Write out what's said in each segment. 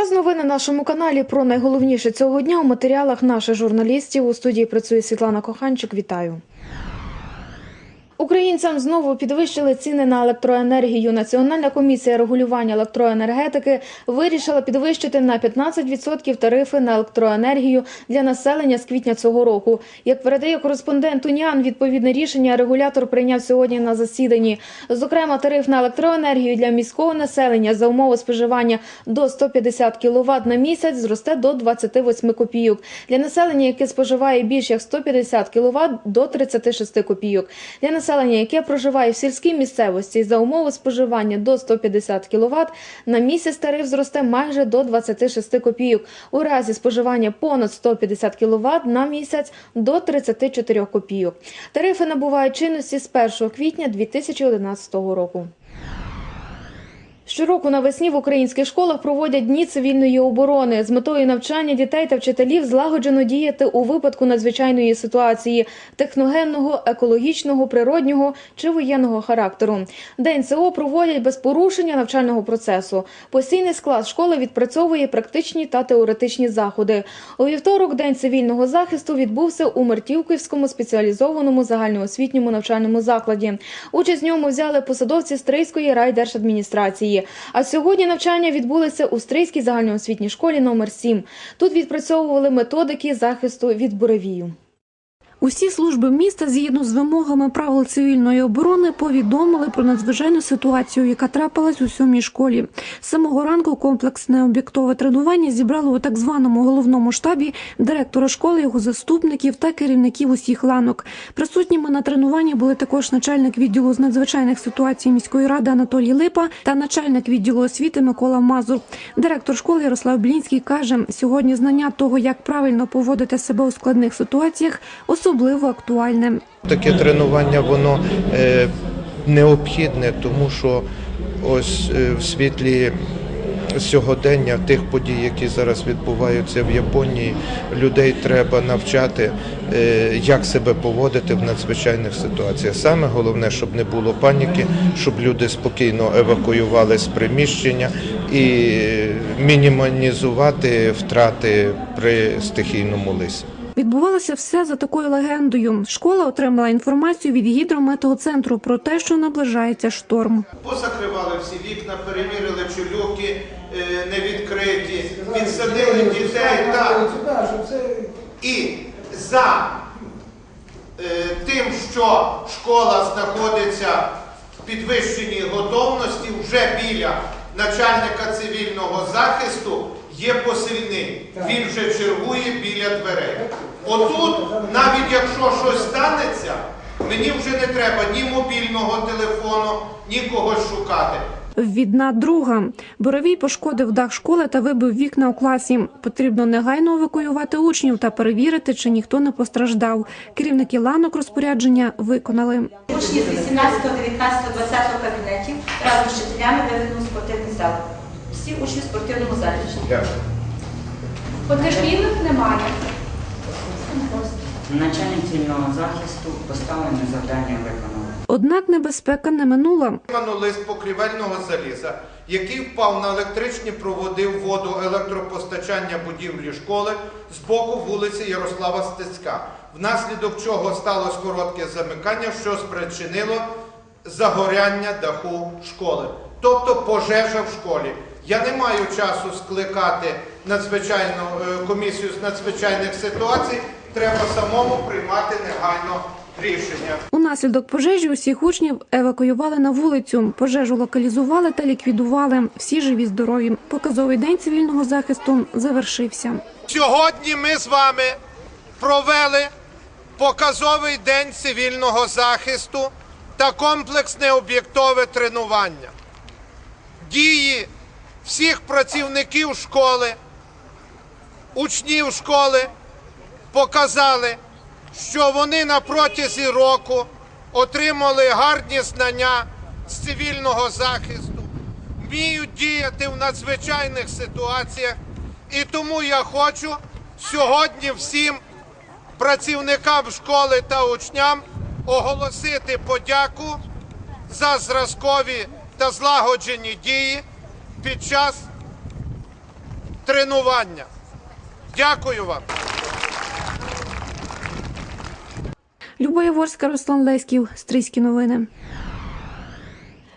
час новин на нашому каналі про найголовніше цього дня у матеріалах наших журналістів. У студії працює Світлана Коханчик. Вітаю. Українцям знову підвищили ціни на електроенергію. Національна комісія регулювання електроенергетики вирішила підвищити на 15% тарифи на електроенергію для населення з квітня цього року. Як передає кореспондент УНІАН, відповідне рішення регулятор прийняв сьогодні на засіданні. Зокрема, тариф на електроенергію для міського населення за умови споживання до 150 кВт на місяць зросте до 28 копійок. Для населення, яке споживає більш як 150 кВт, до 36 копійок. Для населення, яке проживає в сільській місцевості за умови споживання до 150 кВт, на місяць тариф зросте майже до 26 копійок. У разі споживання понад 150 кВт на місяць до 34 копійок. Тарифи набувають чинності з 1 квітня 2011 року. Щороку навесні в українських школах проводять дні цивільної оборони з метою навчання дітей та вчителів злагоджено діяти у випадку надзвичайної ситуації техногенного, екологічного, природнього чи воєнного характеру. День ЦО проводять без порушення навчального процесу. Постійний склад школи відпрацьовує практичні та теоретичні заходи. У вівторок день цивільного захисту відбувся у Мартівківському спеціалізованому загальноосвітньому навчальному закладі. Участь в ньому взяли посадовці Стрийської райдержадміністрації. А сьогодні навчання відбулися у Стрийській загальноосвітній школі номер 7 Тут відпрацьовували методики захисту від буревію. Усі служби міста, згідно з вимогами правил цивільної оборони, повідомили про надзвичайну ситуацію, яка трапилась у сьомій школі. З самого ранку комплексне об'єктове тренування зібрало у так званому головному штабі директора школи, його заступників та керівників усіх ланок. Присутніми на тренуванні були також начальник відділу з надзвичайних ситуацій міської ради Анатолій Липа та начальник відділу освіти Микола Мазур. Директор школи Ярослав Блінський каже: сьогодні знання того, як правильно поводити себе у складних ситуаціях, особливо актуальне. Таке тренування воно е, необхідне, тому що ось е, в світлі сьогодення тих подій, які зараз відбуваються в Японії, людей треба навчати, е, як себе поводити в надзвичайних ситуаціях. Саме головне, щоб не було паніки, щоб люди спокійно евакуювали з приміщення і мінімізувати втрати при стихійному лисі. Відбувалося все за такою легендою. Школа отримала інформацію від гідрометеоцентру про те, що наближається шторм. Позакривали всі вікна, перевірили, чи люки е, не відкриті, відсадили дітей. Так. І за е, тим, що школа знаходиться в підвищеній готовності, вже біля начальника цивільного захисту є посильний. Він вже чергує біля дверей. Отут, навіть якщо щось станеться, мені вже не треба ні мобільного телефону, ні когось шукати. Відна друга. Боровій пошкодив дах школи та вибив вікна у класі. Потрібно негайно евакуювати учнів та перевірити, чи ніхто не постраждав. Керівники ланок розпорядження виконали. Учні з 18, 19, 20 кабінетів разом з вчителями виведено спортивний зал. Всі учні в спортивному залі. Дякую. Потерпілих немає. Начальник цивільного захисту поставлене завдання виконав. Однак небезпека не минула. Лист покрівельного заліза, який впав на електричні проводи в воду електропостачання будівлі школи з боку вулиці Ярослава Стецька, внаслідок чого сталося коротке замикання, що спричинило загоряння даху школи, тобто пожежа в школі. Я не маю часу скликати надзвичайну е, комісію з надзвичайних ситуацій. Треба самому приймати негайно рішення. Унаслідок пожежі усіх учнів евакуювали на вулицю. Пожежу локалізували та ліквідували. Всі живі здорові. Показовий день цивільного захисту завершився. Сьогодні ми з вами провели показовий день цивільного захисту та комплексне об'єктове тренування. Дії всіх працівників школи, учнів школи показали, що вони на протязі року отримали гарні знання з цивільного захисту, вміють діяти в надзвичайних ситуаціях. І тому я хочу сьогодні всім працівникам школи та учням оголосити подяку за зразкові та злагоджені дії під час тренування. Дякую вам. Люба Яворська, Руслан Леськів, Стрийські новини.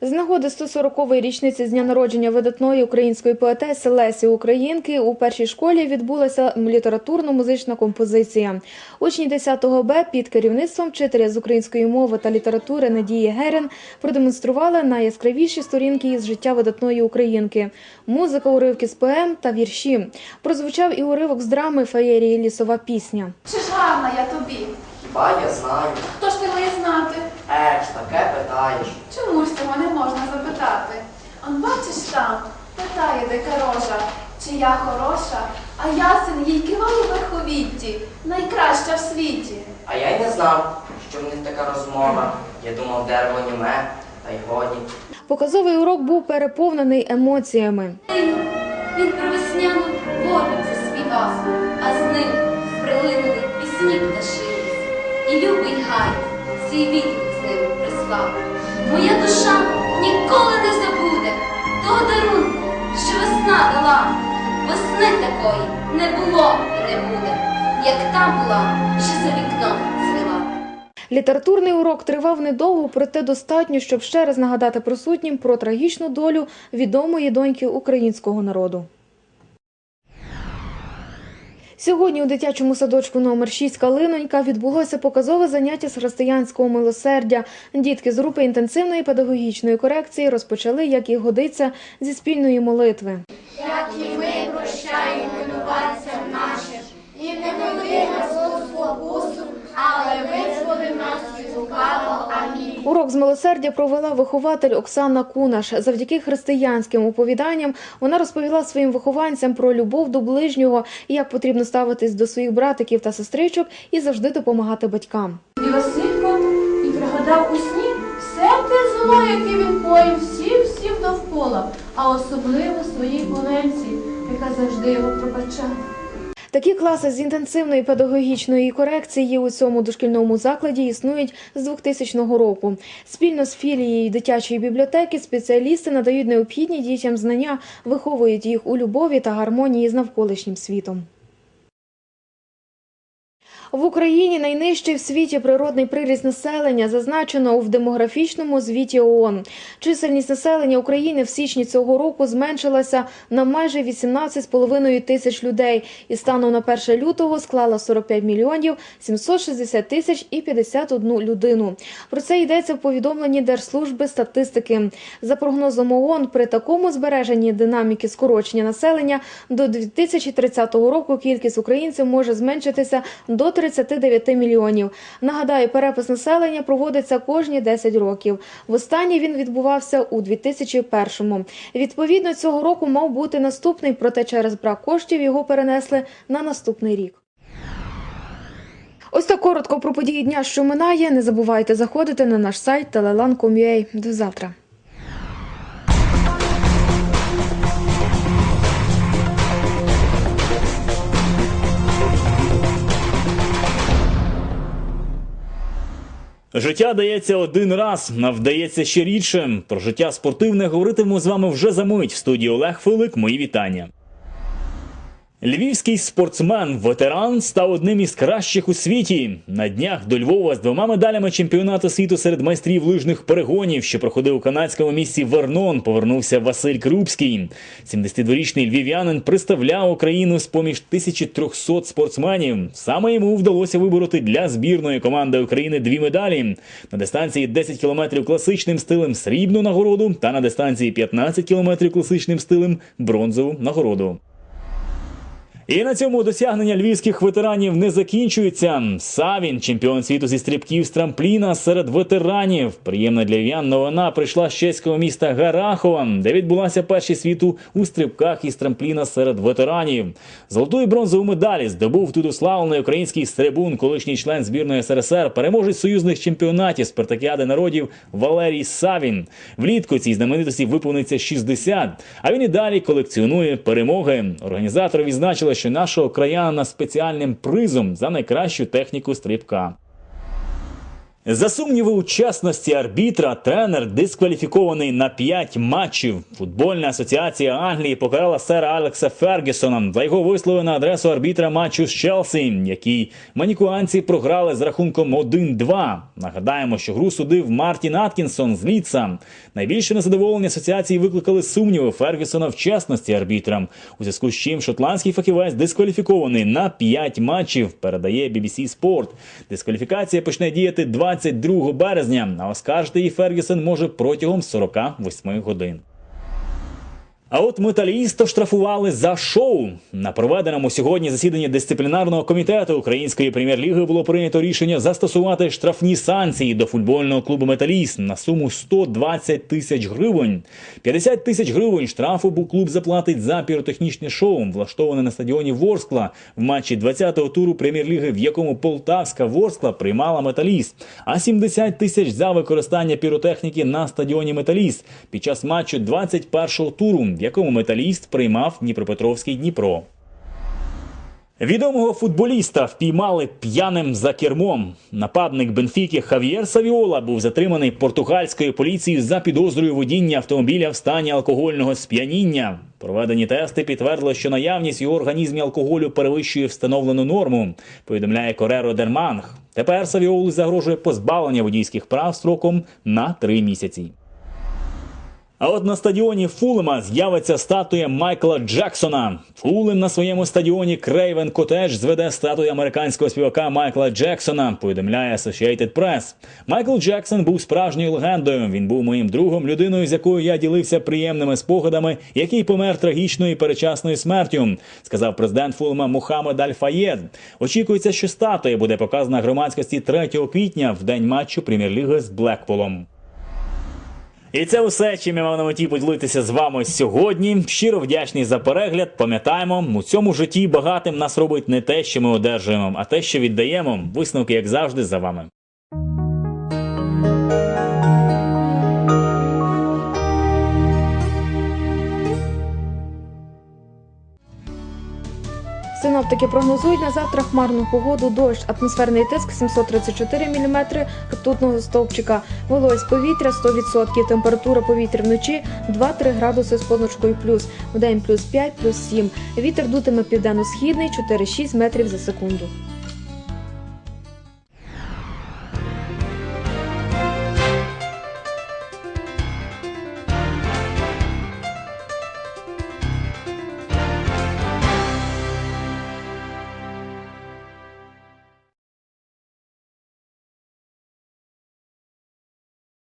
З нагоди 140-ї річниці з дня народження видатної української поетеси Лесі Українки у першій школі відбулася літературно-музична композиція. Учні 10 Б під керівництвом вчителя з української мови та літератури Надії Герен продемонстрували найяскравіші сторінки із життя видатної українки, музика, уривки з поем та вірші. Прозвучав і уривок з драми феєрії Лісова пісня. Чи ж гарна я тобі? Хіба я знаю? Хто ж ти має знати? Еч, таке питаєш. Чому ж того не можна запитати? Он бачиш там, питає дика рожа, чи я хороша, а ясен їй киває верховітті, найкраща в світі. А я й не знав, що в них така розмова. Я думав, дерево німе, та й годі. Показовий урок був переповнений емоціями. Він про весняну волю заспівав, а з ним прилинули пісні пташились. І любий гай свій відгук з ним прислав. Моя душа ніколи не забуде того дарунку, що весна дала. Весни такої не було і не буде, як та була, що за вікном. Літературний урок тривав недовго, проте достатньо, щоб ще раз нагадати присутнім про трагічну долю відомої доньки українського народу. Сьогодні у дитячому садочку номер 6 Калинонька відбулося показове заняття з християнського милосердя. Дітки з групи інтенсивної педагогічної корекції розпочали, як і годиться, зі спільної молитви. Урок з милосердя провела вихователь Оксана Кунаш. Завдяки християнським оповіданням вона розповіла своїм вихованцям про любов до ближнього і як потрібно ставитись до своїх братиків та сестричок і завжди допомагати батькам. І Василько і пригадав у сні все те зло, яке він коїв всім всім довкола, а особливо своїй Оленці, яка завжди його пробачала. Такі класи з інтенсивної педагогічної корекції у цьому дошкільному закладі існують з 2000 року. Спільно з філією дитячої бібліотеки спеціалісти надають необхідні дітям знання, виховують їх у любові та гармонії з навколишнім світом. В Україні найнижчий в світі природний приріст населення зазначено в демографічному звіті ООН. Чисельність населення України в січні цього року зменшилася на майже 18,5 тисяч людей і станом на 1 лютого склала 45 мільйонів 760 тисяч і 51 людину. Про це йдеться в повідомленні Держслужби статистики. За прогнозом ООН, при такому збереженні динаміки скорочення населення до 2030 року кількість українців може зменшитися до 39 мільйонів. Нагадаю, перепис населення проводиться кожні 10 років. Востаннє він відбувався у 2001-му. Відповідно, цього року мав бути наступний, проте через брак коштів його перенесли на наступний рік. Ось так коротко про події дня, що минає. Не забувайте заходити на наш сайт telelan.com.ua. До завтра. Життя дається один раз, а вдається ще рідше. Про життя спортивне говоритиму з вами вже за мить. В студії Олег Филик. Мої вітання. Львівський спортсмен, ветеран, став одним із кращих у світі. На днях до Львова з двома медалями чемпіонату світу серед майстрів лижних перегонів, що проходив у канадському місті Вернон, повернувся Василь Крупський. 72-річний львів'янин представляв Україну з поміж 1300 спортсменів. Саме йому вдалося вибороти для збірної команди України дві медалі на дистанції 10 кілометрів класичним стилем срібну нагороду та на дистанції 15 кілометрів класичним стилем бронзову нагороду. І на цьому досягнення львівських ветеранів не закінчується. Савін, чемпіон світу зі стрибків з трампліна серед ветеранів. Приємна для львів'ян новина прийшла з чеського міста Гарахова, де відбулася першість світу у стрибках із трампліна серед ветеранів. Золоту і бронзову медалі здобув тут уславлений український стрибун, колишній член збірної СРСР, переможець союзних чемпіонатів спартакіади народів Валерій Савін. Влітку цій знаменитості виповниться 60, а він і далі колекціонує перемоги. Організатори відзначили, нашого краяна спеціальним призом за найкращу техніку стрибка. За сумніви у чесності арбітра, тренер дискваліфікований на 5 матчів. Футбольна асоціація Англії покарала сера Алекса Фергюсона за його вислови на адресу арбітра матчу з Челсі, який манікуанці програли з рахунком 1-2. Нагадаємо, що гру судив Мартін Аткінсон з Ліца. Найбільше незадоволення асоціації викликали сумніви Фергюсона в чесності арбітра, у зв'язку з чим шотландський фахівець дискваліфікований на 5 матчів. Передає BBC Sport. Дискваліфікація почне діяти 22 березня, а оскаржити її Фергюсон може протягом 48 годин. А от металіста штрафували за шоу. На проведеному сьогодні засіданні дисциплінарного комітету Української прем'єр-ліги було прийнято рішення застосувати штрафні санкції до футбольного клубу Металіст на суму 120 тисяч гривень. 50 тисяч гривень штрафу був клуб заплатить за піротехнічне шоу, влаштоване на стадіоні Ворскла в матчі 20-го туру прем'єр-ліги, в якому Полтавська Ворскла приймала Металіст. А 70 тисяч за використання піротехніки на стадіоні Металіст під час матчу 21-го туру, в якому металіст приймав Дніпропетровський Дніпро. Відомого футболіста впіймали п'яним за кермом. Нападник Бенфіки Хав'єр Савіола був затриманий португальською поліцією за підозрою водіння автомобіля в стані алкогольного сп'яніння. Проведені тести підтвердили, що наявність його організмі алкоголю перевищує встановлену норму. Повідомляє Кореро Дерманг. Тепер Савіолу загрожує позбавлення водійських прав строком на три місяці. А от на стадіоні Фулема з'явиться статуя Майкла Джексона. Фулем на своєму стадіоні Крейвен Котедж зведе статую американського співака Майкла Джексона. Повідомляє Associated Press. Майкл Джексон був справжньою легендою. Він був моїм другом, людиною, з якою я ділився приємними спогадами, який помер трагічною і перечасною смертю, сказав президент Фулема Мухаммед Аль-Фаєд. Очікується, що статуя буде показана громадськості 3 квітня в день матчу прем'єр-ліги з Блекполом. І це все, чим я мав на меті поділитися з вами сьогодні. Щиро вдячний за перегляд. Пам'ятаємо, у цьому житті багатим нас робить не те, що ми одержуємо, а те, що віддаємо. Висновки, як завжди, за вами. Синоптики прогнозують на завтра хмарну погоду, дощ, атмосферний тиск 734 мм ртутного стовпчика, вологість повітря 100%, температура повітря вночі 2-3 градуси з позначкою плюс, в день плюс 5, плюс 7. Вітер дутиме південно-східний 4-6 метрів за секунду.